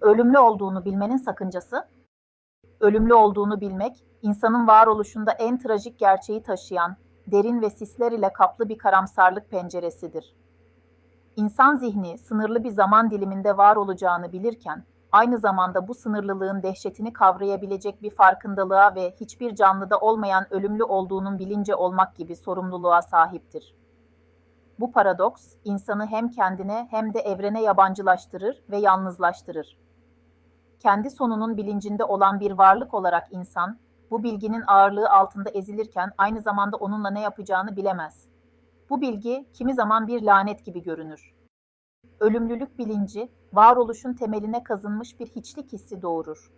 Ölümlü olduğunu bilmenin sakıncası, ölümlü olduğunu bilmek, insanın varoluşunda en trajik gerçeği taşıyan, derin ve sisler ile kaplı bir karamsarlık penceresidir. İnsan zihni sınırlı bir zaman diliminde var olacağını bilirken, aynı zamanda bu sınırlılığın dehşetini kavrayabilecek bir farkındalığa ve hiçbir canlıda olmayan ölümlü olduğunun bilince olmak gibi sorumluluğa sahiptir. Bu paradoks, insanı hem kendine hem de evrene yabancılaştırır ve yalnızlaştırır. Kendi sonunun bilincinde olan bir varlık olarak insan, bu bilginin ağırlığı altında ezilirken aynı zamanda onunla ne yapacağını bilemez. Bu bilgi kimi zaman bir lanet gibi görünür. Ölümlülük bilinci, varoluşun temeline kazınmış bir hiçlik hissi doğurur.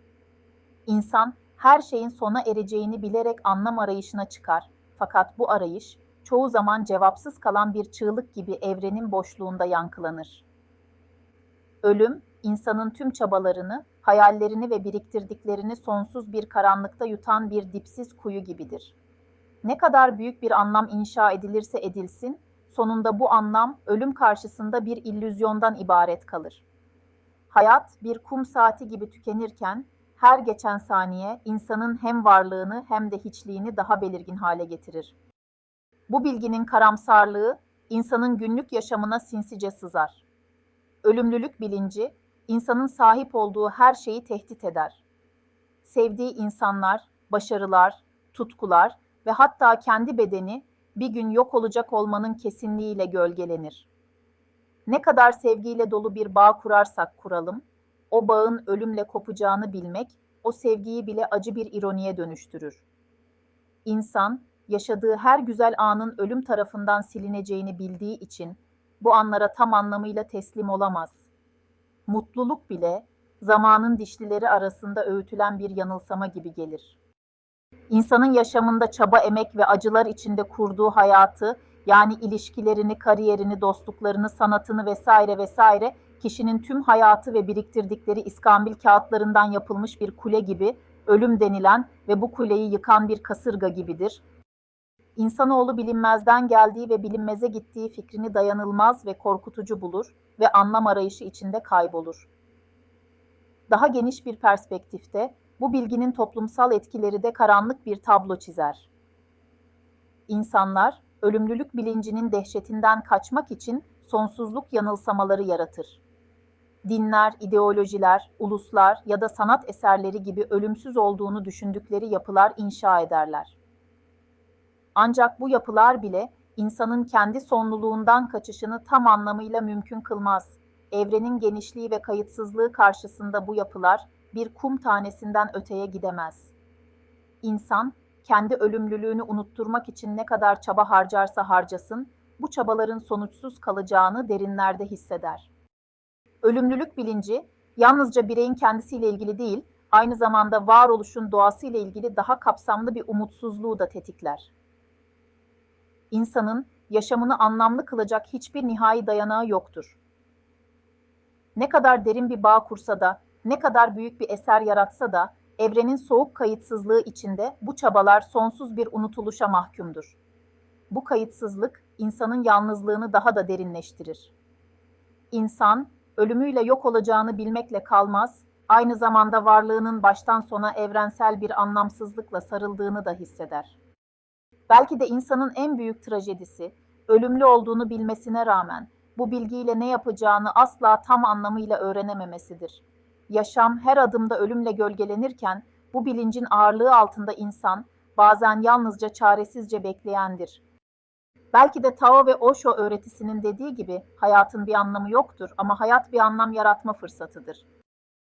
İnsan, her şeyin sona ereceğini bilerek anlam arayışına çıkar. Fakat bu arayış, çoğu zaman cevapsız kalan bir çığlık gibi evrenin boşluğunda yankılanır. Ölüm, insanın tüm çabalarını, hayallerini ve biriktirdiklerini sonsuz bir karanlıkta yutan bir dipsiz kuyu gibidir. Ne kadar büyük bir anlam inşa edilirse edilsin, sonunda bu anlam ölüm karşısında bir illüzyondan ibaret kalır. Hayat bir kum saati gibi tükenirken her geçen saniye insanın hem varlığını hem de hiçliğini daha belirgin hale getirir. Bu bilginin karamsarlığı insanın günlük yaşamına sinsice sızar. Ölümlülük bilinci insanın sahip olduğu her şeyi tehdit eder. Sevdiği insanlar, başarılar, tutkular ve hatta kendi bedeni bir gün yok olacak olmanın kesinliğiyle gölgelenir. Ne kadar sevgiyle dolu bir bağ kurarsak kuralım, o bağın ölümle kopacağını bilmek, o sevgiyi bile acı bir ironiye dönüştürür. İnsan, yaşadığı her güzel anın ölüm tarafından silineceğini bildiği için bu anlara tam anlamıyla teslim olamaz. Mutluluk bile zamanın dişlileri arasında öğütülen bir yanılsama gibi gelir. İnsanın yaşamında çaba, emek ve acılar içinde kurduğu hayatı, yani ilişkilerini, kariyerini, dostluklarını, sanatını vesaire vesaire kişinin tüm hayatı ve biriktirdikleri iskambil kağıtlarından yapılmış bir kule gibi ölüm denilen ve bu kuleyi yıkan bir kasırga gibidir. İnsanoğlu bilinmezden geldiği ve bilinmeze gittiği fikrini dayanılmaz ve korkutucu bulur ve anlam arayışı içinde kaybolur. Daha geniş bir perspektifte bu bilginin toplumsal etkileri de karanlık bir tablo çizer. İnsanlar ölümlülük bilincinin dehşetinden kaçmak için sonsuzluk yanılsamaları yaratır. Dinler, ideolojiler, uluslar ya da sanat eserleri gibi ölümsüz olduğunu düşündükleri yapılar inşa ederler. Ancak bu yapılar bile insanın kendi sonluluğundan kaçışını tam anlamıyla mümkün kılmaz. Evrenin genişliği ve kayıtsızlığı karşısında bu yapılar bir kum tanesinden öteye gidemez. İnsan kendi ölümlülüğünü unutturmak için ne kadar çaba harcarsa harcasın, bu çabaların sonuçsuz kalacağını derinlerde hisseder. Ölümlülük bilinci yalnızca bireyin kendisiyle ilgili değil, aynı zamanda varoluşun doğasıyla ilgili daha kapsamlı bir umutsuzluğu da tetikler. İnsanın yaşamını anlamlı kılacak hiçbir nihai dayanağı yoktur. Ne kadar derin bir bağ kursa da, ne kadar büyük bir eser yaratsa da evrenin soğuk kayıtsızlığı içinde bu çabalar sonsuz bir unutuluşa mahkumdur. Bu kayıtsızlık insanın yalnızlığını daha da derinleştirir. İnsan ölümüyle yok olacağını bilmekle kalmaz, aynı zamanda varlığının baştan sona evrensel bir anlamsızlıkla sarıldığını da hisseder. Belki de insanın en büyük trajedisi ölümlü olduğunu bilmesine rağmen bu bilgiyle ne yapacağını asla tam anlamıyla öğrenememesidir. Yaşam her adımda ölümle gölgelenirken bu bilincin ağırlığı altında insan bazen yalnızca çaresizce bekleyendir. Belki de Tao ve Osho öğretisinin dediği gibi hayatın bir anlamı yoktur ama hayat bir anlam yaratma fırsatıdır.